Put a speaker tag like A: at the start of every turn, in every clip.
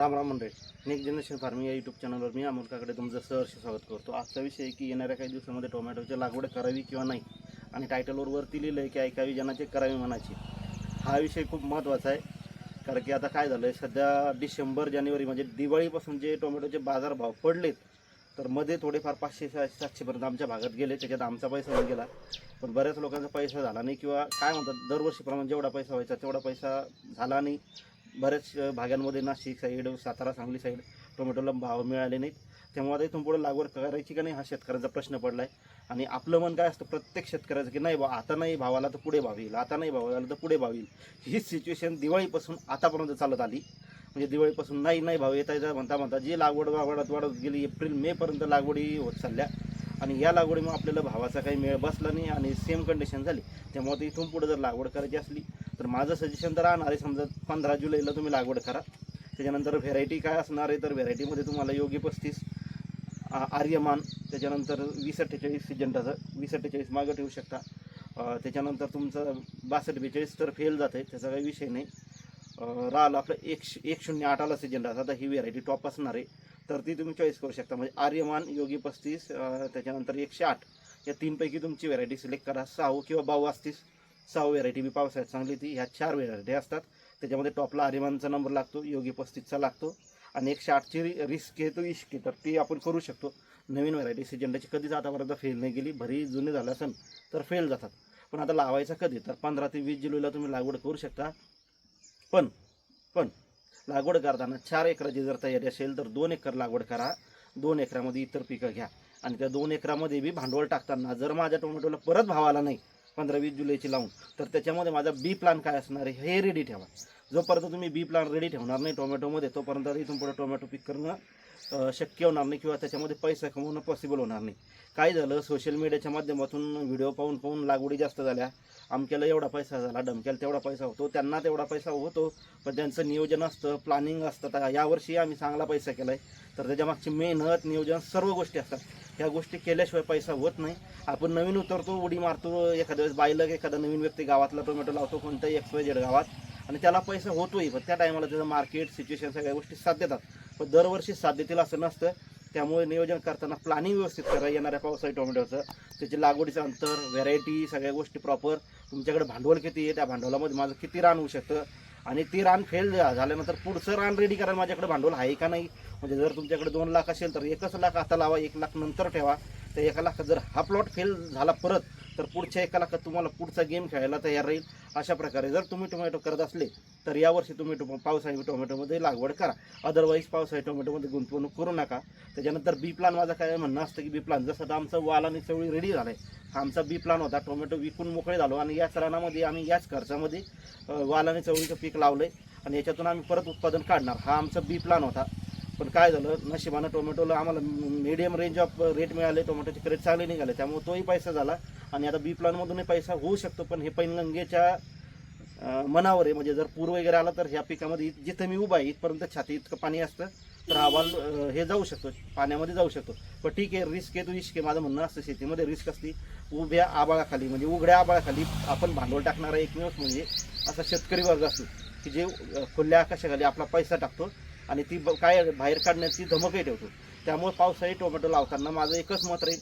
A: राम राम मंडळी. Next generation farming या YouTube चॅनलवर मी अमोल काकडे तुमचं सहर्ष स्वागत करतो. आजचा विषय आहे की येणाऱ्या काही दिवसामध्ये टोमॅटोची लागवड करावी किंवा नाही? आणि टायटलवर वरती लिहिलं आहे की ऐकावी जनाचे करावी मनाची. हा विषय खूप महत्त्वाचा आहे. कारण की आता काय झालं आहे सध्या डिसेंबर जानेवारी म्हणजे दिवाळीपासून जे टोमॅटोचे बाजारभाव पडलेत तर मध्ये थोडेफार पाचशे सहाशे सातशेपर्यंत आमच्या भागात गेले. त्याच्यात आमचा पैसा होऊन गेला. पण बऱ्याच लोकांचा पैसा झाला नाही किंवा काय म्हणतात दरवर्षीप्रमाणे जेवढा पैसा व्हायचा तेवढा पैसा झाला नाही. बऱ्याच भागांमध्ये नाशिक साईड सातारा सांगली साईड टोमॅटोला भाव मिळाले नाहीत. त्यामुळे आता इथून पुढे लागवड करायची का नाही हा शेतकऱ्याचा प्रश्न पडला आहे आणि आपलं मन काय असतं प्रत्येक शेतकऱ्याचं की नाही बा आता नाही भावाला तर पुढे भाव येईल आता नाही भाव आला तर पुढे भाव येईल. ही सिच्युएशन दिवाळीपासून आतापर्यंत चालत आली. म्हणजे दिवाळीपासून नाही नाही भाव येता येता म्हणता म्हणता जी लागवड वाढत वाढत गेली एप्रिल मेपर्यंत लागवडी होत चालल्या. आणि या लागवडीमुळे आपल्याला भावाचा काही मेळ बसला नाही आणि सेम कंडिशन झाली. त्यामुळे इथून पुढे जर लागवड करायची असली तर माझं सजेशन तर राहणार आहे समजा पंधरा जुलैला तुम्ही लागवड करा. त्याच्यानंतर व्हेरायटी काय असणार आहे तर व्हेरायटीमध्ये तुम्हाला योगी पस्तीस आर्यमान त्याच्यानंतर वीस अठ्ठेचाळीस सिजंटाचं वीस अठ्ठेचाळीस मागं ठेवू शकता. त्याच्यानंतर तुमचं बासष्ट बेचाळीस तर फेल जात आहे त्याचा काही विषय नाही. राहिलं आपलं एक श- एक शून्य आठाला सिजंटा आता ही व्हेरायटी टॉप असणार आहे. तर ती तुम्ही चॉईस करू शकता. म्हणजे आर्यमान योगी पस्तीस त्याच्यानंतर एकशे आठ. या तीनपैकी तुमची व्हेरायटी सिलेक्ट करा. सहाऊ किंवा बाऊ असतीस. सहा व्हेरायटी बी पावसाळ्यात चांगली ती ह्या चार व्हेरायटी असतात. त्याच्यामध्ये टॉपला अरिमानचा नंबर लागतो योगी पस्तीसचा लागतो आणि एकशे आठची रिस्क आहे तो इश्क आहे तर ती आपण करू शकतो. नवीन व्हरायटी सिजेंडाची कधीच आतापर्यंत फेल नाही गेली भरी जुने झालं असेल तर फेल जातात. पण आता लावायचा कधी? तर पंधरा ते वीस जुलैला तुम्ही लागवड करू शकता. पण पण लागवड करताना चार एकराची जर तयारी असेल तर दोन एकर लागवड करा. दोन एकरामध्ये इतर पिकं घ्या. आणि त्या दोन एकरामध्ये बी भांडवल टाकताना जर माझ्या टोमॅटोला परत भाव आला नाही पंधरा वीस जुलैची लावून. तर त्याच्यामध्ये माझा बी प्लान काय असणार आहे हे रेडी ठेवा. जोपर्यंत तुम्ही बी प्लान रेडी ठेवणार नाही टोमॅटोमध्ये तोपर्यंत इथून पुढे टोमॅटो पिक करणं शक्य होणार नाही किंवा त्याच्यामध्ये पैसा कमवणं पॉसिबल होणार नाही. काय झालं? सोशल मीडियाच्या माध्यमातून व्हिडिओ पाहून पाहून लागवडी जास्त झाल्या. अमक्याला एवढा पैसा झाला डमक्याला तेवढा पैसा होतो त्यांना तेवढा पैसा होतो. पण त्यांचं नियोजन असतं प्लॅनिंग असतं. तर यावर्षी आम्ही चांगला पैसा केला आहे तर त्याच्यामागची मेहनत नियोजन सर्व गोष्टी असतात. ह्या गोष्टी केल्याशिवाय पैसा होत नाही. आपण नवीन उतरतो उडी मारतो. एखाद्या वेळेस बायलग एखादा नवीन व्यक्ती गावातला टोमॅटो लावतो कोणत्याही एक्सपायजेड गावात. आणि त्याला पैसा होतोही पण त्या टायमाला त्याचं मार्केट सिच्युएशन सगळ्या गोष्टी साथ देतात पण दरवर्षी साथ देतील असं नसतं. त्यामुळे नियोजन करताना प्लॅनिंग व्यवस्थित करा येणाऱ्या पावसाळी टोमॅटोचं. त्याची लागवडीचं अंतर व्हेरायटी सगळ्या गोष्टी प्रॉपर तुमच्याकडे भांडवल किती आहे त्या भांडवलामध्ये माझं किती रान होऊ शकतं? आणि ती रान फेल झाल्यानंतर पुढचं रान रेडी करायला माझ्याकडे भांडवल आहे का नाही? म्हणजे जर तुमच्याकडे दोन लाख असेल तर एकच लाख आता लावा एक लाख नंतर ठेवा. तर एका लाख जर हा प्लॉट फेल झाला परत तर पुढच्या एका लाखात तुम्हाला पुढचा गेम खेळायला तयार राहील? अशा प्रकारे जर तुम्ही टोमॅटो करत असले तर यावर्षी तुम्ही टो पावसाळी टोमॅटोमध्ये लागवड करा. अदरवाईज पावसाळी टोमॅटोमध्ये गुंतवणूक करू नका. त्याच्यानंतर बी प्लान माझं काय म्हणणं असतं की बी प्लान जसं आता आमचं वाल आणि चवळी रेडी झालं आहे हा आमचा बी प्लान होता टोमॅटो विकून मोकळे झालो आणि याच रानामध्ये आम्ही याच खर्चामध्ये वाल आणि चवळीचं पीक लावलं आहे आणि याच्यातून आम्ही परत उत्पादन काढणार. हा आमचा बी प्लान होता. पण काय झालं नशिबानं टोमॅटोला आम्हाला मीडियम रेंज ऑफ रेट मिळाले टोमॅटोचे क्रेट चांगले निघाले त्यामुळे तोही पैसा झाला. आणि आता बी प्लॉनमधूनही पैसा होऊ शकतो पण हे पैनगंगेच्या मनावर आहे. म्हणजे जर पूर वगैरे आला तर ह्या पिकामध्ये जिथं मी उभा आहे इथपर्यंत छाती इतकं पाणी असतं तर अहवाल हे जाऊ शकतो पाण्यामध्ये जाऊ शकतो. पण ठीक आहे रिस्क आहे तो इश्क आहे. माझं म्हणणं असतं शेतीमध्ये रिस्क असते उभ्या आबाळाखाली म्हणजे उघड्या आबाळाखाली आपण भांडवल टाकणारा एकमेव म्हणजे असा शेतकरी वर्ग असतो की जे खुल्या आकाशाखाली आपला पैसा टाकतो आणि ती ब- काय बाहेर काढण्याची धमकही ठेवतो. त्यामुळे पावसाळी टोमॅटो लावताना माझं एकच मत राहील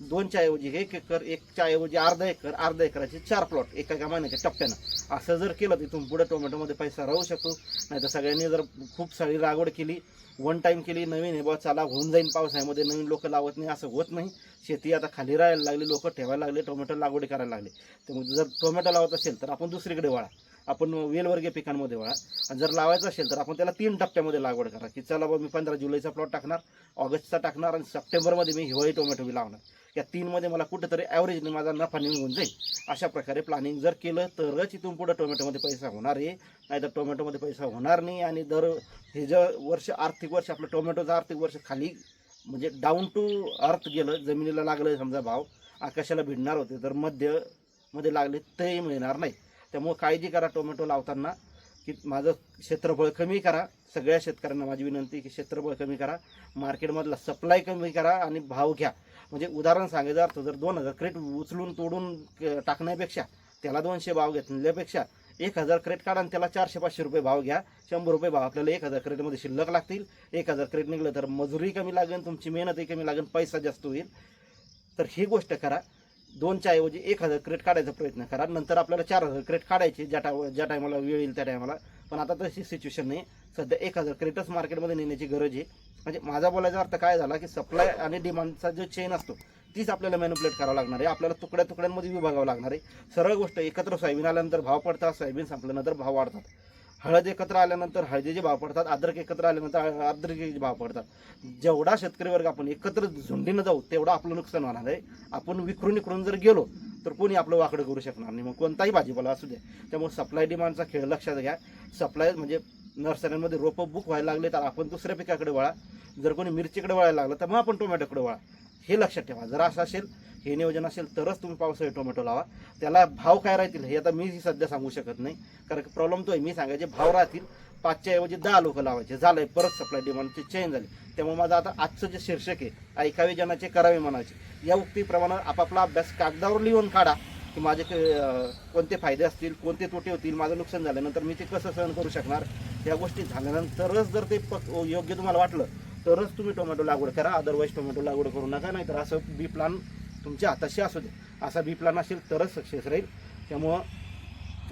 A: दोनच्या ऐवजी एक एकर एकच्या ऐवजी अर्धा एकर अर्धा एकराचे चार प्लॉट एका एका महिन्याच्या टप्प्यानं. असं जर केलं तर इथून पुढे टोमॅटोमध्ये पैसा राहू शकतो. नाही तर सगळ्यांनी जर खूप सारी लागवड केली वन टाईम केली नवीन हे बा चला होऊन जाईन पावसाळ्यामध्ये नवीन लोक लावत नाही असं होत नाही. शेती आता खाली राहायला लागली लोक ठेवायला लागले टोमॅटो लागवडी करायला लागले. त्यामुळे जर टोमॅटो लावत असेल तर आपण दुसरीकडे वळा. आपण वेलवर्गीय पिकांमध्ये वळा. आणि जर लावायचं असेल तर आपण त्याला तीन टप्प्यामध्ये लागवड करा की चला बाबा मी पंधरा जुलैचा प्लॉट टाकणार ऑगस्टचा टाकणार आणि सप्टेंबरमध्ये मी हिवाळी टोमॅटो बी लावणार. या तीनमध्ये मला कुठेतरी ॲव्हरेजने माझा नफा निघून जाईल. अशा प्रकारे प्लॅनिंग जर केलं तरच इथून पुढं टोमॅटोमध्ये पैसा होणार आहे. नाही तर टोमॅटोमध्ये पैसा होणार नाही आणि दर हे जर वर्ष आर्थिक वर्ष आपलं टोमॅटोचं आर्थिक वर्ष खाली म्हणजे डाऊन टू अर्थ गेलं जमिनीला लागलं समजा भाव आकाशाला भिडणार होते तर मध्यमध्ये लागले तेही मिळणार नाही. त्यामुळं काळजी करा टोमॅटो लावताना की माझं क्षेत्रफळ कमी करा. सगळ्या शेतकऱ्यांना माझी विनंती की क्षेत्रफळ कमी करा. मार्केटमधला सप्लाय कमी करा आणि भाव घ्या. म्हणजे उदाहरण सांगायचं अर्थ जर दोन हजार क्रेट उचलून तोडून क- टाकण्यापेक्षा त्याला दोनशे भाव घेतल्यापेक्षा एक हजार क्रेट काढा आणि त्याला चारशे पाचशे रुपये भाव घ्या. शंभर रुपये भाव आपल्याला एक हजार क्रेटमध्ये शिल्लक लागतील. एक हजार क्रेट निघलं तर मजुरी कमी लागेल तुमची मेहनतही कमी लागेल पैसा जास्त होईल. तर ही गोष्ट करा. दोनच्या ऐवजी एक हजार क्रेट काढायचा प्रयत्न करा. नंतर आपल्याला चार हजार क्रेट काढायचे ज्या टाय ज्या टायमाला वेळ येईल त्या टायमाला पण आता तशी सिच्युएशन नाही. सध्या एक हजार क्रेटच मार्केटमध्ये नेण्याची गरज आहे. म्हणजे माझा बोलायचा अर्थ काय झाला की सप्लाय आणि डिमांडचा जो चेन असतो तीच आपल्याला मॅन्युपुलेट करावं लागणार आहे. आपल्याला तुकड्या तुकड्यांमध्ये विभागावं लागणार आहे. सरळ गोष्ट एकत्र सोयाबीन आल्यानंतर भाव पडतात सोयाबीन संपल्यानंतर भाव वाढतात. हळद एकत्र आल्यानंतर हळदीचे भाव पडतात अद्रक एकत्र आल्यानंतर अद्रकीचे भाव पडतात. जेवढा शेतकरी वर्ग आपण एकत्र झुंडीनं जाऊ तेवढं आपलं नुकसान होणार आहे. आपण विखरून इकडून जर गेलो तर कोणी आपलं वाकडं करू शकणार नाही. मग कोणताही भाजीपाला असू द्या त्यामुळे सप्लाय डिमांडचा खेळ लक्षात घ्या. सप्लाय म्हणजे नर्सऱ्यांमध्ये रोपं बुक व्हायला लागले तर आपण दुसऱ्या पिकाकडे वळा. जर कोणी मिरचीकडे वळायला लागलं तर मग आपण टोमॅटोकडे वळा. हे लक्षात ठेवा. जर असं असेल हे नियोजन असेल तरच तुम्ही पावसाळी टोमॅटो लावा. त्याला भाव काय राहतील हे आता मी सध्या सांगू शकत नाही. कारण प्रॉब्लेम तो आहे. मी सांगायचे भाव राहतील. पाचच्या ऐवजी दहा लोक लावायचे. झालंय परत सप्लाय डिमांडचे चेंज झाली. त्यामुळे माझं आता आजचं जे शीर्षक आहे ऐकावे जनाचे करावे म्हणायचे या उक्तीप्रमाणे आपापला अभ्यास कागदावर लिहून काढा. की माझे कोणते फायदे असतील कोणते तोटे होतील माझं नुकसान झाल्यानंतर मी ते कसं सहन करू शकणार? या गोष्टी झाल्यानंतरच जर ते योग्य तुम्हाला वाटलं तरच तुम्ही टोमॅटो लागवड करा. अदरवाईज टोमॅटो लागवड करू नका. नाहीतर असं बी प्लान तुमच्या हाताशी असू दे. असा बी प्लान असेल तरच सक्सेस राहील. त्यामुळं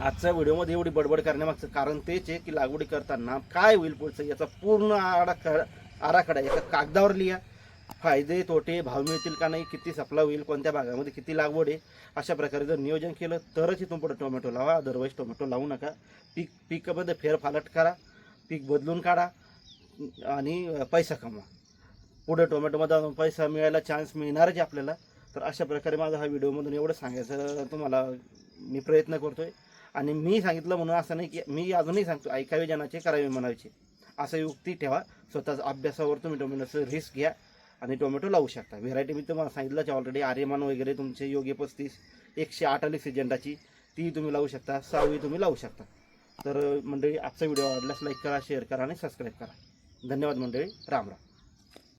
A: आजच्या व्हिडिओमध्ये एवढी बडबड करण्यामागचं कारण तेच आहे की लागवडी करताना काय होईल पुढचं याचा पूर्ण आराखडा आराखडा याचा कागदावर लिहा. फायदे तोटे भाव मिळतील का नाही किती सप्लाय होईल कोणत्या भागामध्ये किती लागवड आहे अशा प्रकारे जर नियोजन केलं तरच इथून पुढे टोमॅटो लावा. अदरवाईज टोमॅटो लावू नका. पीक पिकामध्ये फेरफालट करा. पीक बदलून काढा. आणि पैसा कमवा पुढे टोमॅटोमध्ये अजून पैसा मिळायला चान्स मिळणारच आहे आपल्याला. तर अशा प्रकारे माझा हा व्हिडिओमधून एवढं सांगायचं तुम्हाला मी प्रयत्न करतो आहे आणि मी सांगितलं म्हणून असं नाही की मी अजूनही सांगतो ऐकावे जनाचे करावे म्हणायचे. असं युक्ती ठेवा. स्वतःच अभ्यासावर तुम्ही टोमॅटोचं रिस्क घ्या. आणि टोमॅटो लावू शकता. व्हेरायटी मी तुम्हाला सांगितलंच ऑलरेडी आर्यमान वगैरे तुमचे योग्य पस्तीस एकशे अठ्ठावीस आली ती तुम्ही लावू शकता. सहावी तुम्ही लावू शकता. तर मंडळी आजचा व्हिडिओ आवडल्यास लाईक करा शेअर करा आणि सबस्क्राईब करा. धन्यवाद मंडळी. राम राम.